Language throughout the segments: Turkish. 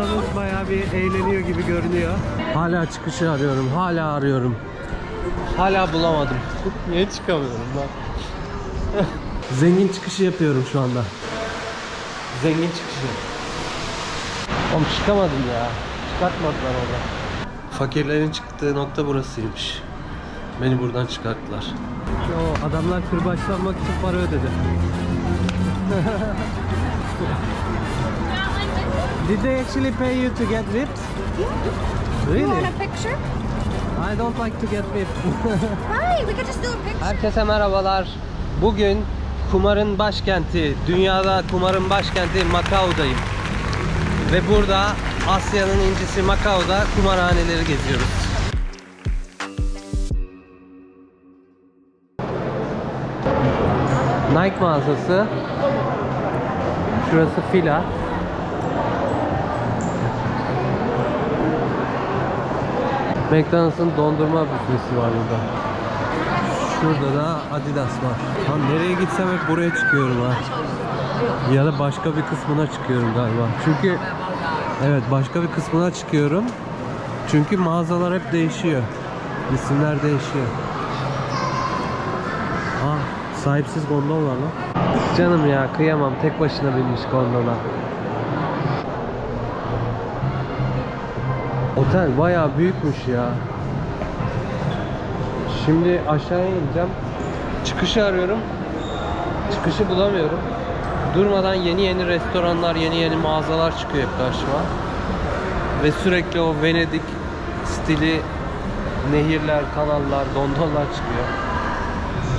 ablamız bayağı bir eğleniyor gibi görünüyor. Hala çıkışı arıyorum. Hala arıyorum. Hala bulamadım. Niye çıkamıyorum lan? Zengin çıkışı yapıyorum şu anda. Zengin çıkışı. Oğlum çıkamadım ya. Çıkartmadılar orada. Fakirlerin çıktığı nokta burasıymış. Beni buradan çıkarttılar. O adamlar kırbaçlanmak için para ödedi. Did they actually pay you to get whipped? You Really? want a picture? I don't like to get whipped. Hi, we could just do a picture. Herkese merhabalar. Bugün kumarın başkenti, dünyada kumarın başkenti Macao'dayım. Ve burada Asya'nın incisi Macao'da kumarhaneleri geziyoruz. Nike mağazası. Şurası Fila. McDonald's'ın dondurma büfesi var burada. Şurada da Adidas var. Lan nereye gitsem hep buraya çıkıyorum ha. Ya da başka bir kısmına çıkıyorum galiba. Çünkü evet başka bir kısmına çıkıyorum. Çünkü mağazalar hep değişiyor. İsimler değişiyor. Ah sahipsiz gondol var lan. Canım ya kıyamam tek başına binmiş gondola. Otel bayağı büyükmüş ya. Şimdi aşağıya ineceğim. Çıkışı arıyorum. Çıkışı bulamıyorum. Durmadan yeni yeni restoranlar, yeni yeni mağazalar çıkıyor hep karşıma. Ve sürekli o Venedik stili nehirler, kanallar, dondollar çıkıyor.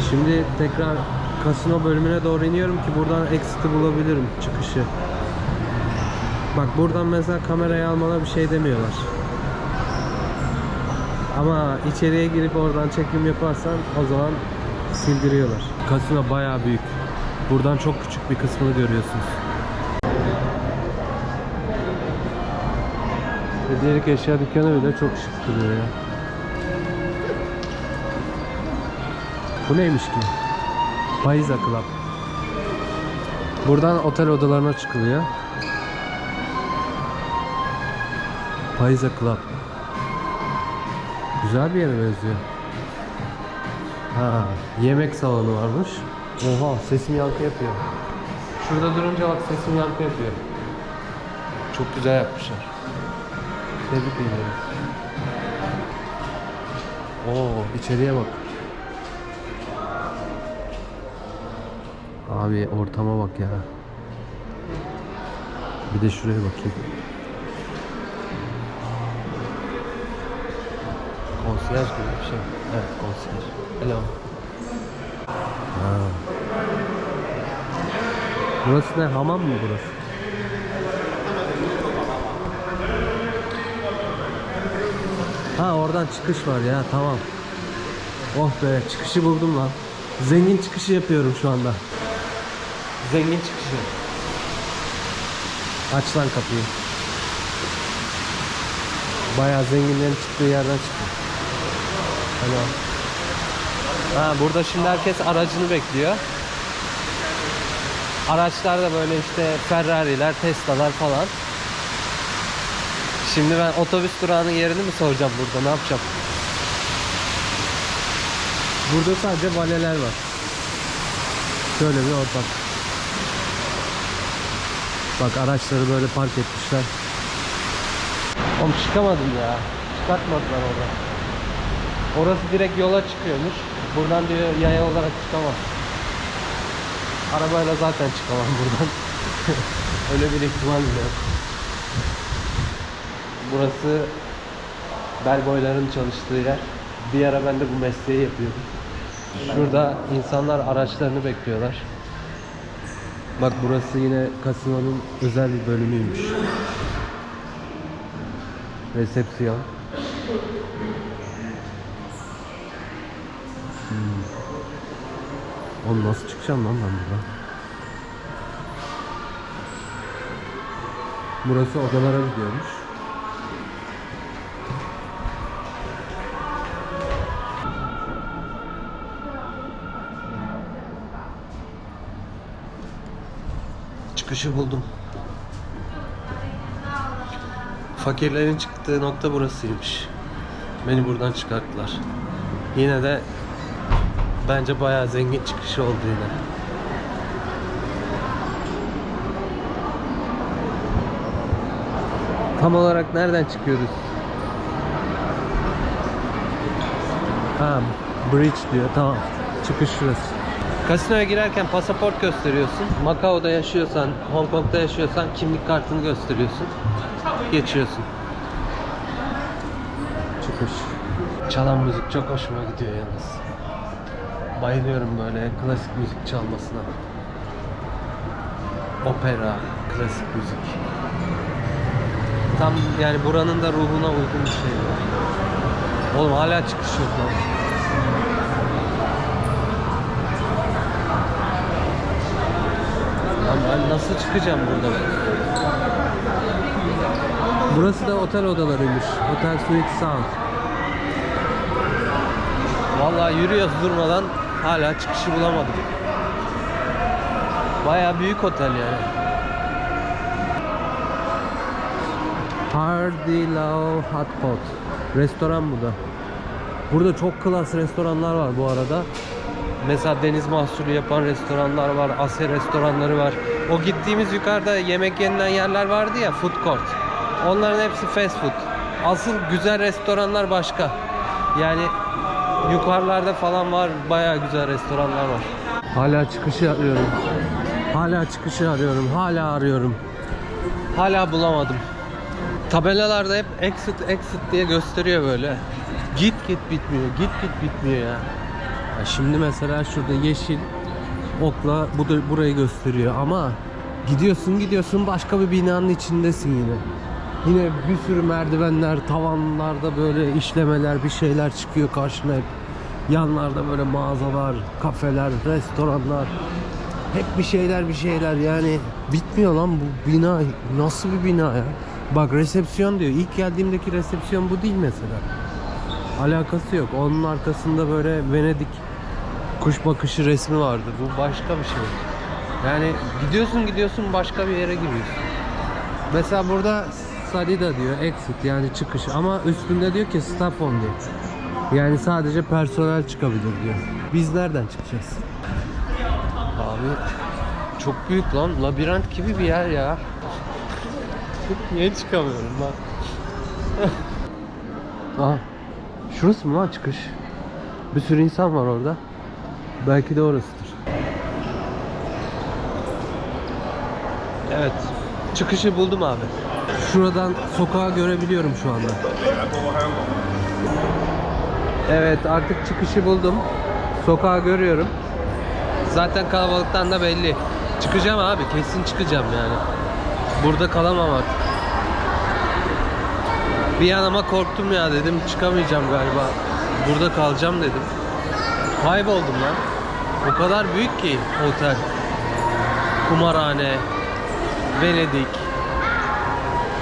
Şimdi tekrar kasino bölümüne doğru iniyorum ki buradan exit'i bulabilirim çıkışı. Bak buradan mesela kamerayı almana bir şey demiyorlar. Ama içeriye girip oradan çekim yaparsan o zaman sildiriyorlar. Kasino bayağı büyük. Buradan çok küçük bir kısmını görüyorsunuz. Hediyelik eşya dükkanı bile çok şık duruyor ya. Bu neymiş ki? Paiza Club. Buradan otel odalarına çıkılıyor. Paiza Club. Güzel bir yere benziyor. Ha, yemek salonu varmış. Oha, sesim yankı yapıyor. Şurada durunca bak sesim yankı yapıyor. Çok güzel yapmışlar. Tebrik ediyorum. Oo, içeriye bak. Abi ortama bak ya. Bir de şuraya bakayım. Konsiyerj gibi bir şey. Evet konsiyerj. Hello. Ha. Burası ne? Hamam mı burası? Ha oradan çıkış var ya tamam. Oh be çıkışı buldum lan. Zengin çıkışı yapıyorum şu anda. Zengin çıkışı. Aç lan kapıyı. Bayağı zenginlerin çıktığı yerden çıktım. Hello. Ha, burada şimdi herkes aracını bekliyor. Araçlar da böyle işte Ferrari'ler, Tesla'lar falan. Şimdi ben otobüs durağının yerini mi soracağım burada? Ne yapacağım? Burada sadece valeler var. Şöyle bir ortam. Bak araçları böyle park etmişler. Oğlum çıkamadım ya. Çıkartmadılar orada. Orası direkt yola çıkıyormuş. Buradan diyor yaya olarak çıkamaz. Arabayla zaten çıkamam buradan. Öyle bir ihtimal bile yok. Burası bel boyların çalıştığı yer. Bir ara ben de bu mesleği yapıyordum. Şurada insanlar araçlarını bekliyorlar. Bak burası yine kasinonun özel bir bölümüymüş. Resepsiyon. Oğlum nasıl çıkacağım lan ben buradan? Burası odalara gidiyormuş. Çıkışı buldum. Fakirlerin çıktığı nokta burasıymış. Beni buradan çıkarttılar. Yine de bence bayağı zengin çıkışı oldu yine. Tam olarak nereden çıkıyoruz? Ha, bridge diyor. Tamam. Çıkış şurası. Kasinoya girerken pasaport gösteriyorsun. Macao'da yaşıyorsan, Hong Kong'da yaşıyorsan kimlik kartını gösteriyorsun. Geçiyorsun. Çıkış. Çalan müzik çok hoşuma gidiyor yalnız. Bayılıyorum böyle klasik müzik çalmasına. Opera, klasik müzik. Tam yani buranın da ruhuna uygun bir şey. Oğlum hala çıkış yok lan. Lan ben nasıl çıkacağım buradan? Burası da otel odalarıymış. Otel Suite Sound. Vallahi yürüyoruz durmadan hala çıkışı bulamadım. Baya büyük otel yani. Hardy Lao Hot Pot. Restoran bu da. Burada çok klas restoranlar var bu arada. Mesela deniz mahsulü yapan restoranlar var, Asya restoranları var. O gittiğimiz yukarıda yemek yenilen yerler vardı ya, food court. Onların hepsi fast food. Asıl güzel restoranlar başka. Yani yukarılarda falan var, bayağı güzel restoranlar var. Hala çıkışı arıyorum. Hala çıkışı arıyorum. Hala arıyorum. Hala bulamadım. Tabelalarda hep exit exit diye gösteriyor böyle. Git git bitmiyor. Git git bitmiyor ya. Ya şimdi mesela şurada yeşil okla bu da burayı gösteriyor ama gidiyorsun gidiyorsun başka bir binanın içindesin yine. Yine bir sürü merdivenler, tavanlarda böyle işlemeler, bir şeyler çıkıyor karşına hep. Yanlarda böyle mağazalar, kafeler, restoranlar. Hep bir şeyler bir şeyler yani bitmiyor lan bu bina nasıl bir bina ya. Bak resepsiyon diyor. İlk geldiğimdeki resepsiyon bu değil mesela. Alakası yok. Onun arkasında böyle Venedik kuş bakışı resmi vardı. Bu başka bir şey. Yani gidiyorsun gidiyorsun başka bir yere giriyorsun. Mesela burada Salida diyor exit yani çıkış ama üstünde diyor ki staff on diyor. Yani sadece personel çıkabilir diyor. Biz nereden çıkacağız? Abi çok büyük lan. Labirent gibi bir yer ya. Niye çıkamıyorum lan? Aa, şurası mı lan çıkış? Bir sürü insan var orada. Belki de orasıdır. Evet. Çıkışı buldum abi. Şuradan sokağı görebiliyorum şu anda. Evet artık çıkışı buldum. Sokağı görüyorum. Zaten kalabalıktan da belli. Çıkacağım abi kesin çıkacağım yani. Burada kalamam artık. Bir an ama korktum ya dedim çıkamayacağım galiba. Burada kalacağım dedim. Kayboldum lan. O kadar büyük ki otel. Kumarhane, Venedik,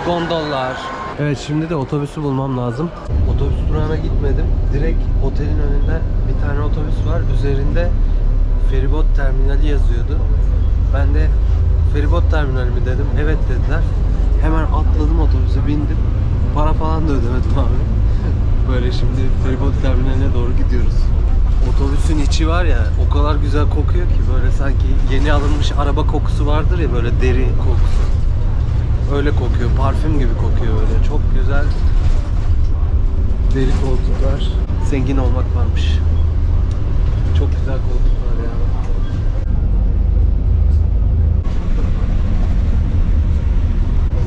gondollar. Evet şimdi de otobüsü bulmam lazım. Otobüs durağına gitmedim. Direkt otelin önünde bir tane otobüs var. Üzerinde feribot terminali yazıyordu. Ben de feribot terminali mi dedim. Evet dediler. Hemen atladım otobüse bindim. Para falan da ödemedim abi. Böyle şimdi feribot terminaline doğru gidiyoruz. Otobüsün içi var ya o kadar güzel kokuyor ki böyle sanki yeni alınmış araba kokusu vardır ya böyle deri kokusu. Öyle kokuyor. Parfüm gibi kokuyor böyle. Çok güzel deri koltuklar. Zengin olmak varmış. Çok güzel koltuklar ya.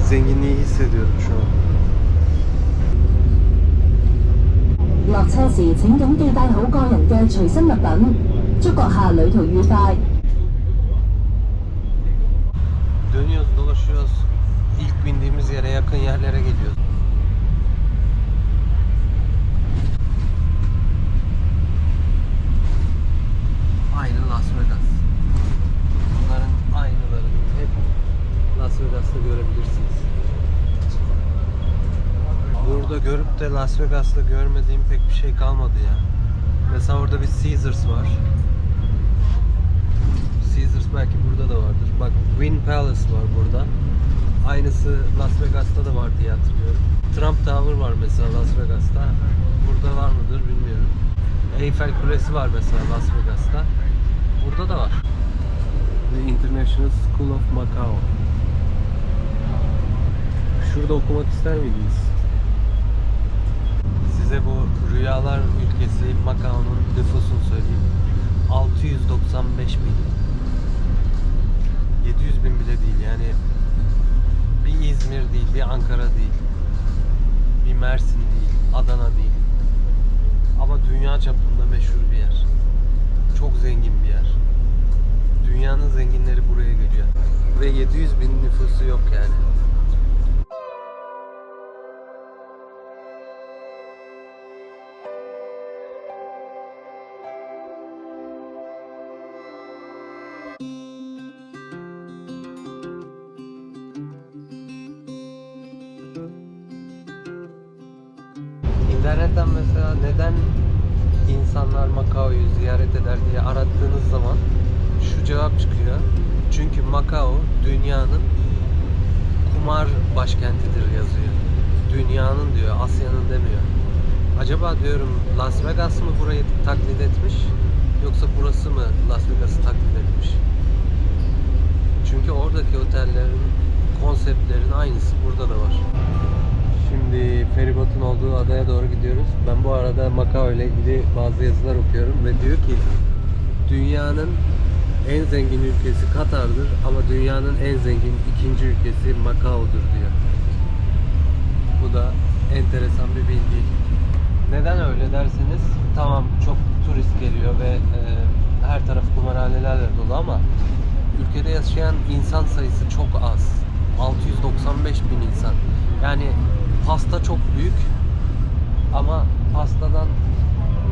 Zenginliği hissediyorum şu an. 落车时请紧记带好个人嘅随身物品，祝阁下旅途愉快。 Dönüyoruz, dolaşıyoruz. İlk bindiğimiz yere yakın yerlere geliyoruz. De Las Vegas'ta görmediğim pek bir şey kalmadı ya. Mesela orada bir Caesars var. Caesars belki burada da vardır. Bak Wynn Palace var burada. Aynısı Las Vegas'ta da var diye hatırlıyorum. Trump Tower var mesela Las Vegas'ta. Burada var mıdır bilmiyorum. Eiffel Kulesi var mesela Las Vegas'ta. Burada da var. The International School of Macau. Şurada okumak ister miydiniz? Rüyalar ülkesi Macau'nun nüfusunu söyleyeyim. 695 bin. 700 bin bile değil yani bir İzmir değil, bir Ankara değil, bir Mersin değil, Adana değil. Ama dünya çapında meşhur bir yer. Çok zengin bir yer. Dünyanın zenginleri buraya geliyor. Ve 700 bin nüfusu yok yani. İnsanlar Macao'yu ziyaret eder diye arattığınız zaman şu cevap çıkıyor. Çünkü Macao dünyanın kumar başkentidir yazıyor. Dünyanın diyor, Asya'nın demiyor. Acaba diyorum Las Vegas mı burayı taklit etmiş yoksa burası mı Las Vegas'ı taklit etmiş? Çünkü oradaki otellerin konseptlerin aynısı burada da var. Şimdi feribotun olduğu adaya doğru gidiyoruz. Ben bu arada Macao ile ilgili bazı yazılar okuyorum ve diyor ki dünyanın en zengin ülkesi Katar'dır ama dünyanın en zengin ikinci ülkesi Macao'dur diyor. Bu da enteresan bir bilgi. Neden öyle derseniz tamam çok turist geliyor ve e, her taraf kumarhanelerle dolu ama ülkede yaşayan insan sayısı çok az. 695 bin insan. Yani pasta çok büyük ama pastadan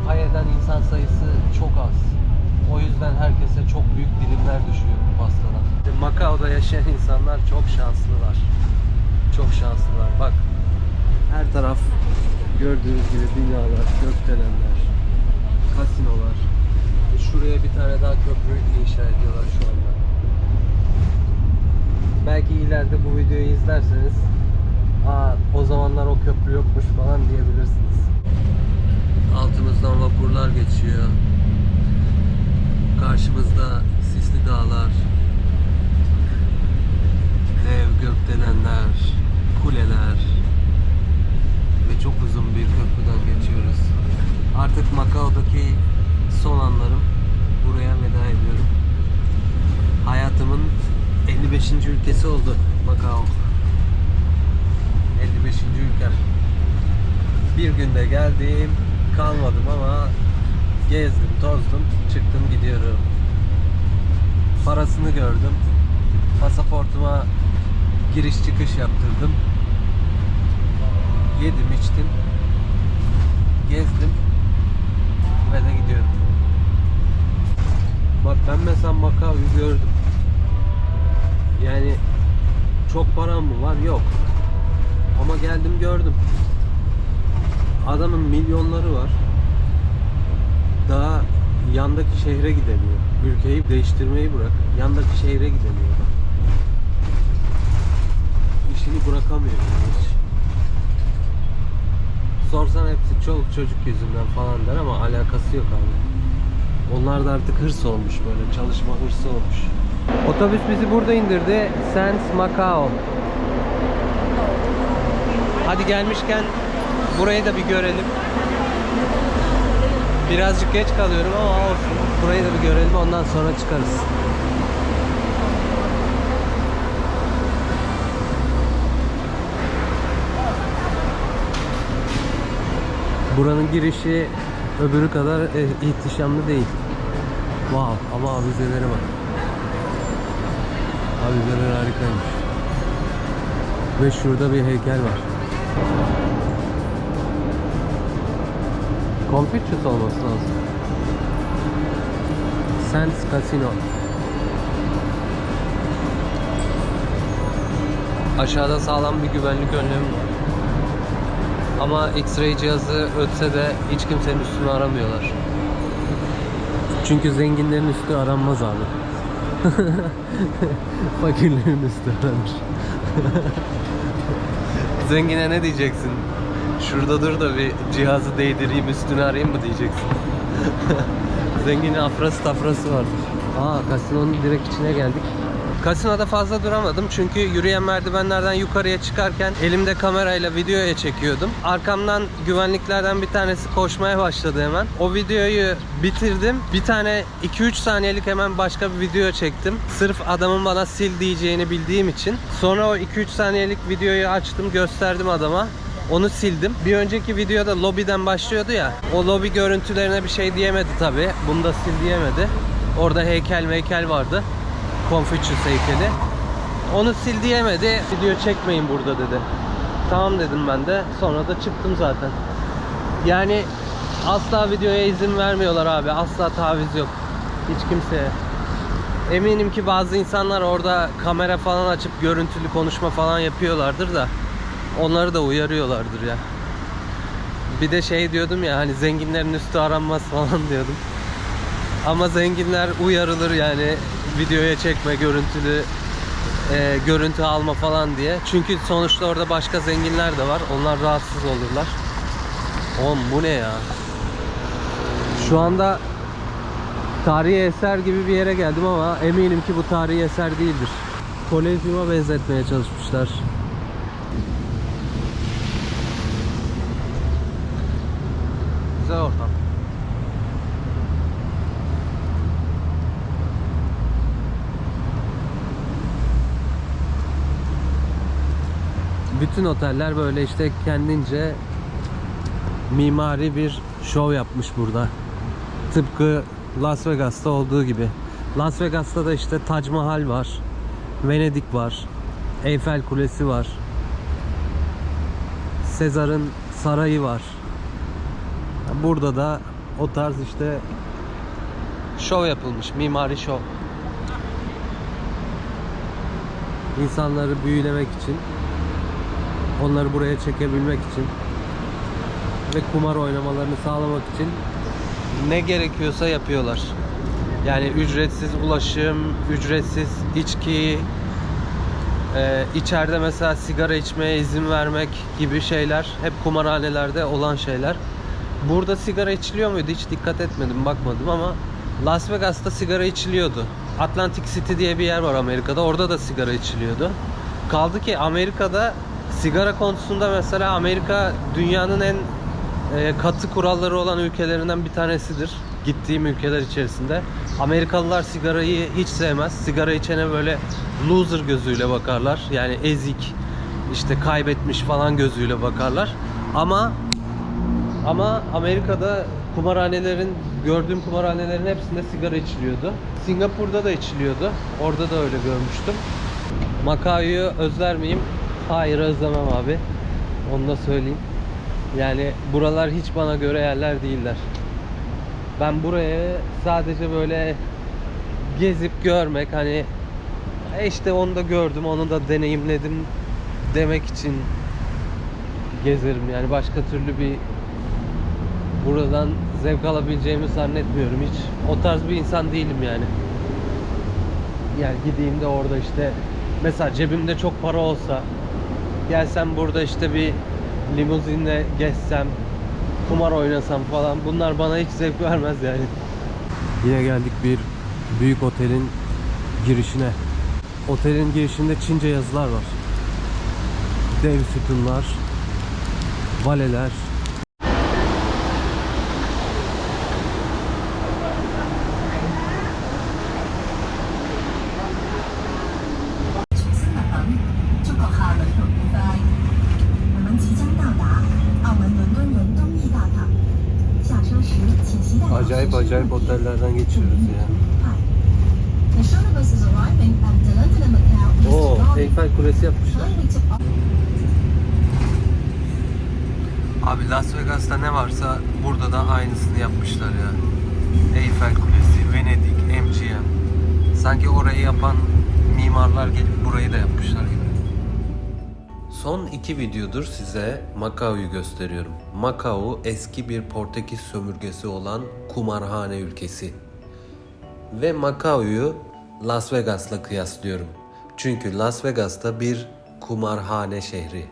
pay eden insan sayısı çok az. O yüzden herkese çok büyük dilimler düşüyor bu pastadan. Macao'da yaşayan insanlar çok şanslılar. Çok şanslılar. Bak her taraf gördüğünüz gibi binalar, gökdelenler, kasinolar. E Şuraya bir tane daha köprü inşa ediyorlar şu anda. Belki ileride bu videoyu izlerseniz Aa, o zamanlar o köprü yokmuş falan diyebilirsiniz. Altımızdan vapurlar geçiyor. Karşımızda sisli dağlar, dev gökdelenler, kuleler ve çok uzun bir köprüden geçiyoruz. Artık Macao'daki son anlarım. Buraya veda ediyorum. Hayatımın 55. ülkesi oldu Macao. 55. ülkem. Bir günde geldim, kalmadım ama gezdim, tozdum, çıktım gidiyorum. Parasını gördüm. Pasaportuma giriş çıkış yaptırdım. Yedim, içtim. Gezdim ve de gidiyorum. Bak ben mesela Macao'yu gördüm. Yani çok param mı var? Yok. Ama geldim gördüm. Adamın milyonları var. Daha yandaki şehre gidemiyor. Ülkeyi değiştirmeyi bırak. Yandaki şehre gidemiyor. İşini bırakamıyor hiç. Sorsan hepsi çoluk çocuk yüzünden falan der ama alakası yok abi. Onlar da artık hırs olmuş böyle. Çalışma hırsı olmuş. Otobüs bizi burada indirdi. Sans Macao. Hadi gelmişken burayı da bir görelim. Birazcık geç kalıyorum ama olsun. Burayı da bir görelim ondan sonra çıkarız. Buranın girişi öbürü kadar e, ihtişamlı değil. Wow ama avizelere bak. Avizeler harikaymış. Ve şurada bir heykel var. Confucius olması lazım. Sands Casino. Aşağıda sağlam bir güvenlik önlemi var. Ama X-ray cihazı ötse de hiç kimsenin üstünü aramıyorlar. Çünkü zenginlerin üstü aranmaz abi. Fakirlerin üstü aranır. Zengine ne diyeceksin? Şurada dur da bir cihazı değdireyim üstüne arayayım mı diyeceksin. Zenginin afrası tafrası var. Aa kasinonun direkt içine geldik. Kasinoda fazla duramadım çünkü yürüyen merdivenlerden yukarıya çıkarken elimde kamerayla videoya çekiyordum. Arkamdan güvenliklerden bir tanesi koşmaya başladı hemen. O videoyu bitirdim. Bir tane 2-3 saniyelik hemen başka bir video çektim. Sırf adamın bana sil diyeceğini bildiğim için. Sonra o 2-3 saniyelik videoyu açtım gösterdim adama. Onu sildim. Bir önceki videoda lobiden başlıyordu ya. O lobi görüntülerine bir şey diyemedi tabi. Bunu da sil diyemedi. Orada heykel meykel vardı. Confucius heykeli. Onu sil diyemedi. Video çekmeyin burada dedi. Tamam dedim ben de. Sonra da çıktım zaten. Yani asla videoya izin vermiyorlar abi. Asla taviz yok. Hiç kimseye. Eminim ki bazı insanlar orada kamera falan açıp görüntülü konuşma falan yapıyorlardır da onları da uyarıyorlardır ya. Bir de şey diyordum ya hani zenginlerin üstü aranmaz falan diyordum. Ama zenginler uyarılır yani videoya çekme, görüntülü e, görüntü alma falan diye. Çünkü sonuçta orada başka zenginler de var. Onlar rahatsız olurlar. Oğlum bu ne ya? Şu anda tarihi eser gibi bir yere geldim ama eminim ki bu tarihi eser değildir. Kolezyuma benzetmeye çalışmışlar. Güzel ortam. Bütün oteller böyle işte kendince mimari bir şov yapmış burada. Tıpkı Las Vegas'ta olduğu gibi. Las Vegas'ta da işte Tac Mahal var. Venedik var. Eyfel Kulesi var. Sezar'ın sarayı var. Burada da o tarz işte şov yapılmış. Mimari şov. İnsanları büyülemek için onları buraya çekebilmek için ve kumar oynamalarını sağlamak için ne gerekiyorsa yapıyorlar. Yani ücretsiz ulaşım, ücretsiz içki, e, içeride mesela sigara içmeye izin vermek gibi şeyler hep kumarhanelerde olan şeyler. Burada sigara içiliyor muydu? Hiç dikkat etmedim, bakmadım ama Las Vegas'ta sigara içiliyordu. Atlantic City diye bir yer var Amerika'da. Orada da sigara içiliyordu. Kaldı ki Amerika'da sigara konusunda mesela Amerika dünyanın en e, katı kuralları olan ülkelerinden bir tanesidir. Gittiğim ülkeler içerisinde. Amerikalılar sigarayı hiç sevmez. Sigara içene böyle loser gözüyle bakarlar. Yani ezik, işte kaybetmiş falan gözüyle bakarlar. Ama ama Amerika'da kumarhanelerin, gördüğüm kumarhanelerin hepsinde sigara içiliyordu. Singapur'da da içiliyordu. Orada da öyle görmüştüm. Macau'yu özler miyim? Hayır özlemem abi. Onu da söyleyeyim. Yani buralar hiç bana göre yerler değiller. Ben buraya sadece böyle gezip görmek hani "E işte onu da gördüm, onu da deneyimledim demek için gezerim. Yani başka türlü bir buradan zevk alabileceğimi zannetmiyorum hiç. O tarz bir insan değilim yani. Yani gideyim de orada işte mesela cebimde çok para olsa gelsem burada işte bir limuzinle gezsem kumar oynasam falan bunlar bana hiç zevk vermez yani. Yine geldik bir büyük otelin girişine. Otelin girişinde Çince yazılar var. Dev sütunlar, valeler, Kulesi yapmışlar. Abi Las Vegas'ta ne varsa burada da aynısını yapmışlar ya. Eyfel Kulesi, Venedik, MGM. Sanki orayı yapan mimarlar gelip burayı da yapmışlar gibi. Son iki videodur size Macau'yu gösteriyorum. Macau eski bir Portekiz sömürgesi olan kumarhane ülkesi. Ve Macau'yu Las Vegas'la kıyaslıyorum. Çünkü Las Vegas'ta bir kumarhane şehri.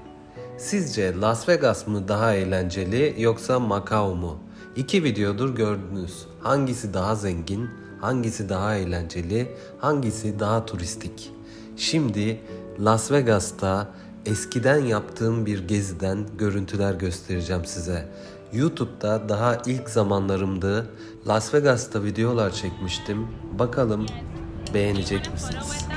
Sizce Las Vegas mı daha eğlenceli yoksa Macau mu? İki videodur gördünüz. Hangisi daha zengin, hangisi daha eğlenceli, hangisi daha turistik? Şimdi Las Vegas'ta eskiden yaptığım bir geziden görüntüler göstereceğim size. YouTube'da daha ilk zamanlarımdı. Las Vegas'ta videolar çekmiştim. Bakalım beğenecek misiniz?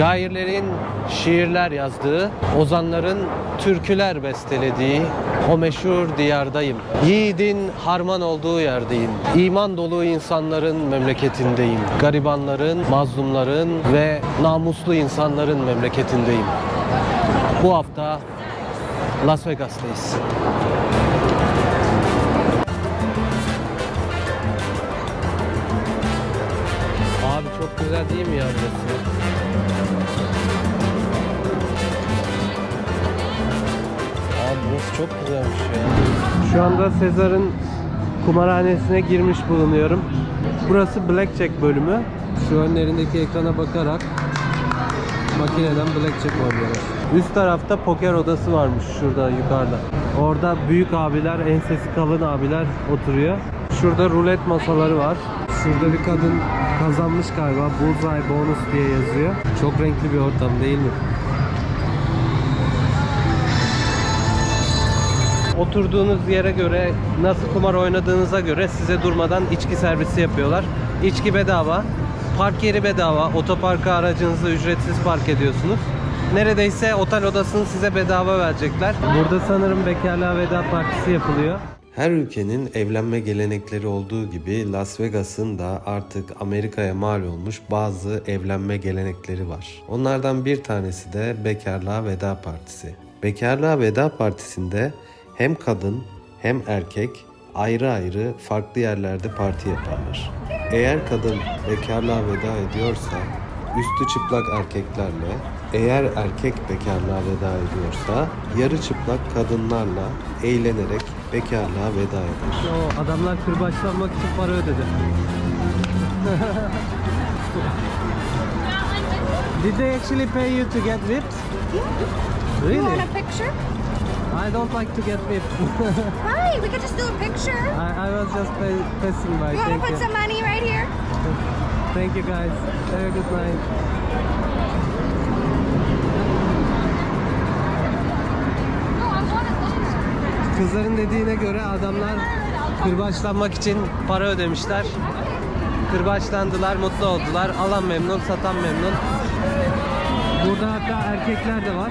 Şairlerin şiirler yazdığı, ozanların türküler bestelediği o meşhur diyardayım. Yiğidin harman olduğu yerdeyim. İman dolu insanların memleketindeyim. Garibanların, mazlumların ve namuslu insanların memleketindeyim. Bu hafta Las Vegas'tayız. Abi çok güzel değil mi ya burası? Burası çok güzelmiş ya. Şu anda Sezar'ın kumarhanesine girmiş bulunuyorum. Burası Blackjack bölümü. Şu önlerindeki ekrana bakarak makineden Blackjack oynuyorlar. Üst tarafta poker odası varmış şurada yukarıda. Orada büyük abiler, ensesi kalın abiler oturuyor. Şurada rulet masaları var. Şurada bir kadın kazanmış galiba. Bullseye bonus diye yazıyor. Çok renkli bir ortam değil mi? Oturduğunuz yere göre, nasıl kumar oynadığınıza göre size durmadan içki servisi yapıyorlar. İçki bedava, park yeri bedava, otoparka aracınızı ücretsiz park ediyorsunuz. Neredeyse otel odasını size bedava verecekler. Burada sanırım bekarlığa veda partisi yapılıyor. Her ülkenin evlenme gelenekleri olduğu gibi Las Vegas'ın da artık Amerika'ya mal olmuş bazı evlenme gelenekleri var. Onlardan bir tanesi de bekarlığa veda partisi. Bekarlığa veda partisinde hem kadın hem erkek ayrı ayrı farklı yerlerde parti yaparlar. Eğer kadın bekarlığa veda ediyorsa üstü çıplak erkeklerle, eğer erkek bekarlığa veda ediyorsa yarı çıplak kadınlarla eğlenerek bekarlığa veda eder. O adamlar kırbaçlanmak için para ödedi. Did they actually pay you to get whipped? You want a picture? I don't like to get whipped. Hi, we could just do a picture. I, I was just passing by. You want to put some money right here? Thank you guys. Have a good night. Kızların dediğine göre adamlar kırbaçlanmak için para ödemişler. Kırbaçlandılar, mutlu oldular. Alan memnun, satan memnun. Burada hatta erkekler de var.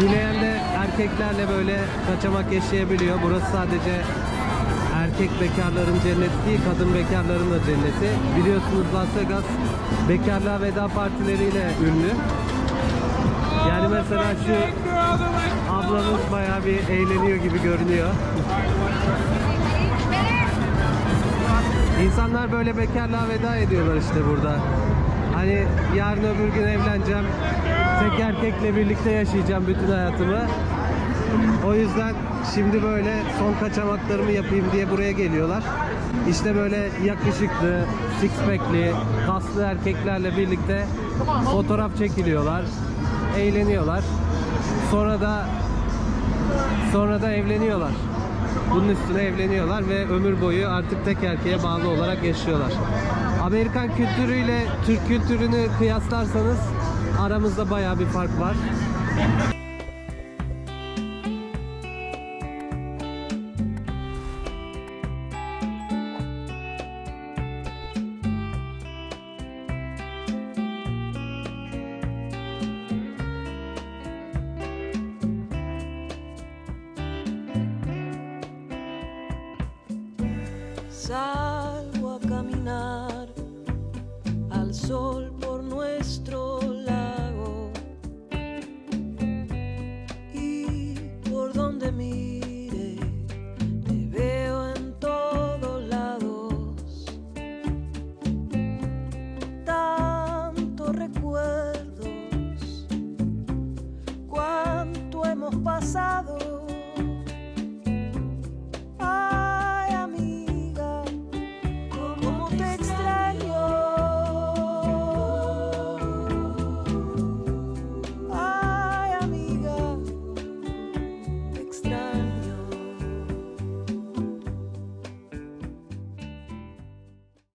Dileyen de erkeklerle böyle kaçamak yaşayabiliyor. Burası sadece erkek bekarların cenneti değil, kadın bekarların da cenneti. Biliyorsunuz Las Vegas bekarlığa veda partileriyle ünlü. Yani mesela şu ablamız bayağı bir eğleniyor gibi görünüyor. İnsanlar böyle bekarlığa veda ediyorlar işte burada. Hani yarın öbür gün evleneceğim. Tek erkekle birlikte yaşayacağım bütün hayatımı. O yüzden şimdi böyle son kaçamaklarımı yapayım diye buraya geliyorlar. İşte böyle yakışıklı, six pack'li, kaslı erkeklerle birlikte fotoğraf çekiliyorlar. Eğleniyorlar. Sonra da sonra da evleniyorlar. Bunun üstüne evleniyorlar ve ömür boyu artık tek erkeğe bağlı olarak yaşıyorlar. Amerikan kültürüyle Türk kültürünü kıyaslarsanız aramızda bayağı bir fark var. Salgo a caminar al sol